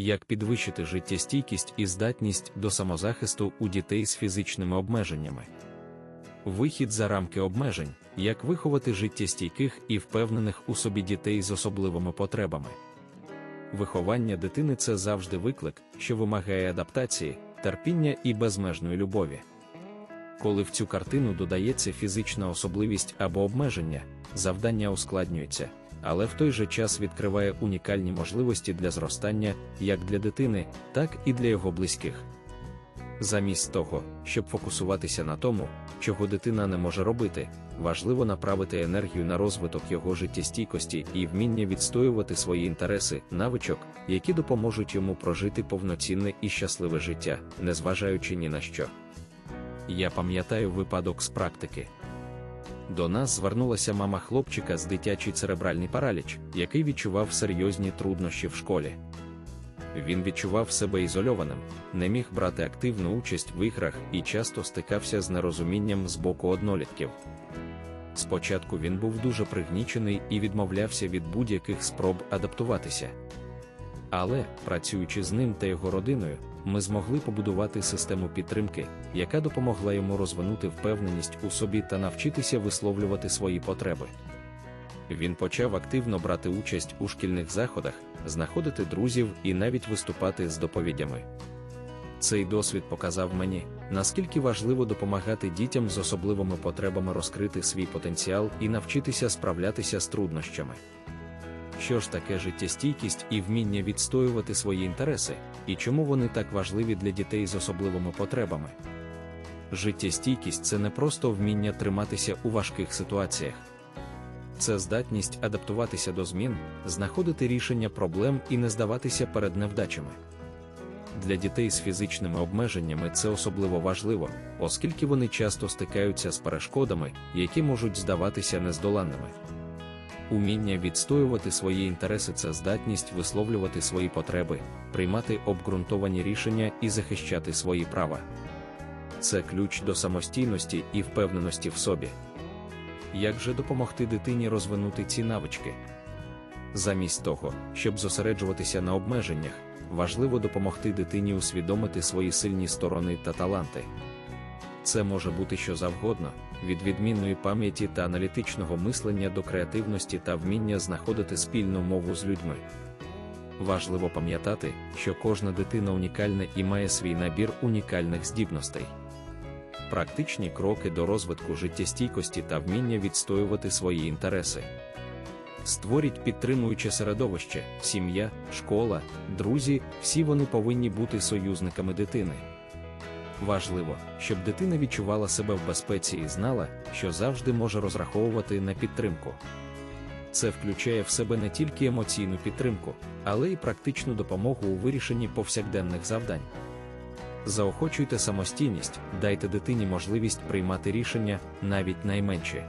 Як підвищити життєстійкість і здатність до самозахисту у дітей з фізичними обмеженнями. Вихід за рамки обмежень, як виховати життєстійких і впевнених у собі дітей з особливими потребами. Виховання дитини це завжди виклик, що вимагає адаптації, терпіння і безмежної любові. Коли в цю картину додається фізична особливість або обмеження, завдання ускладнюється, але в той же час відкриває унікальні можливості для зростання як для дитини, так і для його близьких. Замість того, щоб фокусуватися на тому, чого дитина не може робити, важливо направити енергію на розвиток його життєстійкості і вміння відстоювати свої інтереси, навичок, які допоможуть йому прожити повноцінне і щасливе життя, незважаючи ні на що. Я пам'ятаю випадок з практики. До нас звернулася мама хлопчика з дитячий церебральний параліч, який відчував серйозні труднощі в школі. Він відчував себе ізольованим, не міг брати активну участь в іграх і часто стикався з нерозумінням з боку однолітків. Спочатку він був дуже пригнічений і відмовлявся від будь-яких спроб адаптуватися. Але, працюючи з ним та його родиною, ми змогли побудувати систему підтримки, яка допомогла йому розвинути впевненість у собі та навчитися висловлювати свої потреби. Він почав активно брати участь у шкільних заходах, знаходити друзів і навіть виступати з доповідями. Цей досвід показав мені, наскільки важливо допомагати дітям з особливими потребами розкрити свій потенціал і навчитися справлятися з труднощами. Що ж таке життєстійкість і вміння відстоювати свої інтереси, і чому вони так важливі для дітей з особливими потребами? Життєстійкість це не просто вміння триматися у важких ситуаціях. Це здатність адаптуватися до змін, знаходити рішення проблем і не здаватися перед невдачами. Для дітей з фізичними обмеженнями це особливо важливо, оскільки вони часто стикаються з перешкодами, які можуть здаватися нездоланними. Уміння відстоювати свої інтереси це здатність висловлювати свої потреби, приймати обґрунтовані рішення і захищати свої права. Це ключ до самостійності і впевненості в собі. Як же допомогти дитині розвинути ці навички? Замість того, щоб зосереджуватися на обмеженнях, важливо допомогти дитині усвідомити свої сильні сторони та таланти. Це може бути що завгодно, від відмінної пам'яті та аналітичного мислення до креативності та вміння знаходити спільну мову з людьми. Важливо пам'ятати, що кожна дитина унікальна і має свій набір унікальних здібностей. Практичні кроки до розвитку життєстійкості та вміння відстоювати свої інтереси. Створіть підтримуюче середовище, сім'я, школа, друзі, всі вони повинні бути союзниками дитини. Важливо, щоб дитина відчувала себе в безпеці і знала, що завжди може розраховувати на підтримку. Це включає в себе не тільки емоційну підтримку, але й практичну допомогу у вирішенні повсякденних завдань. Заохочуйте самостійність, дайте дитині можливість приймати рішення, навіть найменші.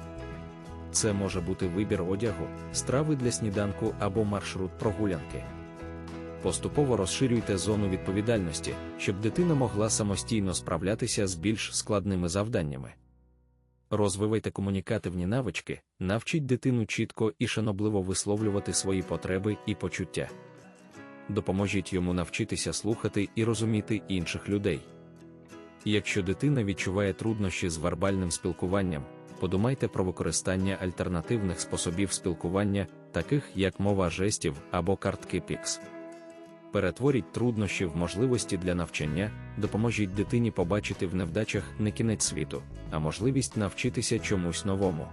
Це може бути вибір одягу, страви для сніданку або маршрут прогулянки. Поступово розширюйте зону відповідальності, щоб дитина могла самостійно справлятися з більш складними завданнями. Розвивайте комунікативні навички, навчіть дитину чітко і шанобливо висловлювати свої потреби і почуття. Допоможіть йому навчитися слухати і розуміти інших людей. Якщо дитина відчуває труднощі з вербальним спілкуванням, подумайте про використання альтернативних способів спілкування, таких як мова жестів або картки PIX. Перетворіть труднощі в можливості для навчання, допоможіть дитині побачити в невдачах не кінець світу, а можливість навчитися чомусь новому.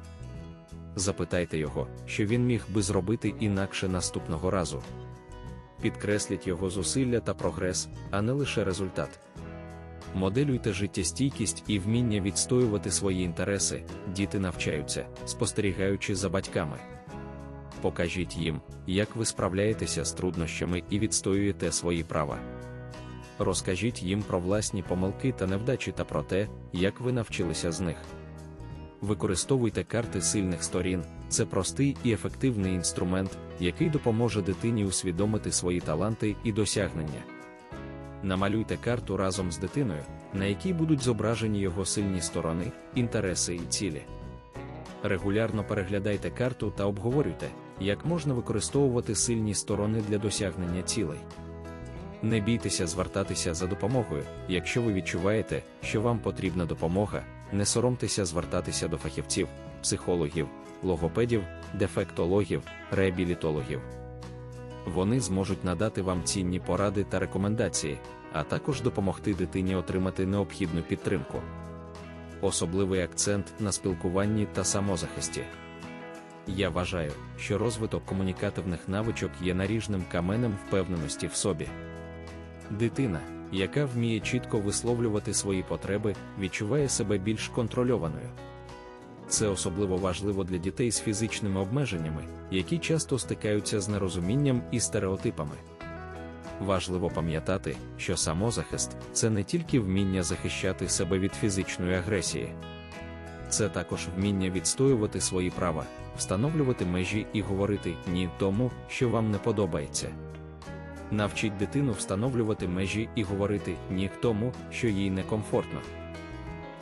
Запитайте його, що він міг би зробити інакше наступного разу. Підкресліть його зусилля та прогрес, а не лише результат. Моделюйте життєстійкість і вміння відстоювати свої інтереси, діти навчаються, спостерігаючи за батьками. Покажіть їм, як ви справляєтеся з труднощами і відстоюєте свої права. Розкажіть їм про власні помилки та невдачі та про те, як ви навчилися з них. Використовуйте карти сильних сторін, це простий і ефективний інструмент, який допоможе дитині усвідомити свої таланти і досягнення. Намалюйте карту разом з дитиною, на якій будуть зображені його сильні сторони, інтереси і цілі. Регулярно переглядайте карту та обговорюйте, як можна використовувати сильні сторони для досягнення цілей. Не бійтеся звертатися за допомогою, якщо ви відчуваєте, що вам потрібна допомога, не соромтеся звертатися до фахівців, психологів, логопедів, дефектологів, реабілітологів. Вони зможуть надати вам цінні поради та рекомендації, а також допомогти дитині отримати необхідну підтримку. Особливий акцент на спілкуванні та самозахисті. Я вважаю, що розвиток комунікативних навичок є наріжним каменем впевненості в собі. Дитина, яка вміє чітко висловлювати свої потреби, відчуває себе більш контрольованою. Це особливо важливо для дітей з фізичними обмеженнями, які часто стикаються з нерозумінням і стереотипами. Важливо пам'ятати, що самозахист це не тільки вміння захищати себе від фізичної агресії, це також вміння відстоювати свої права, встановлювати межі і говорити ні тому, що вам не подобається. Навчіть дитину встановлювати межі і говорити ні тому, що їй некомфортно.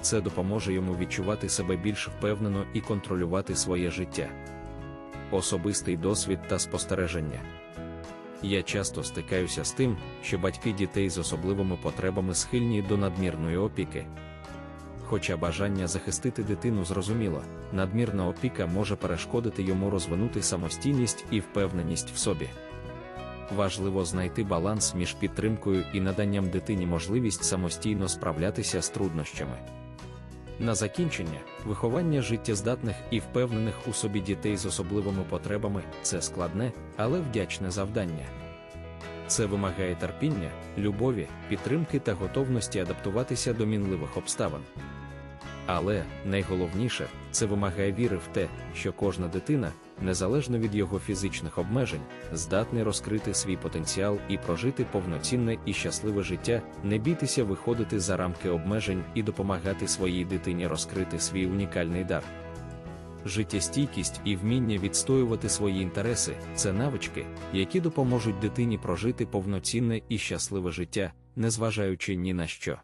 Це допоможе йому відчувати себе більш впевнено і контролювати своє життя. Особистий досвід та спостереження. Я часто стикаюся з тим, що батьки дітей з особливими потребами схильні до надмірної опіки. Хоча бажання захистити дитину зрозуміло, надмірна опіка може перешкодити йому розвинути самостійність і впевненість в собі. Важливо знайти баланс між підтримкою і наданням дитині можливість самостійно справлятися з труднощами. На закінчення, виховання життєздатних і впевнених у собі дітей з особливими потребами це складне, але вдячне завдання. Це вимагає терпіння, любові, підтримки та готовності адаптуватися до мінливих обставин. Але найголовніше, це вимагає віри в те, що кожна дитина, незалежно від його фізичних обмежень, здатний розкрити свій потенціал і прожити повноцінне і щасливе життя, не бійтеся виходити за рамки обмежень і допомагати своїй дитині розкрити свій унікальний дар. Життєстійкість і вміння відстоювати свої інтереси це навички, які допоможуть дитині прожити повноцінне і щасливе життя, незважаючи ні на що.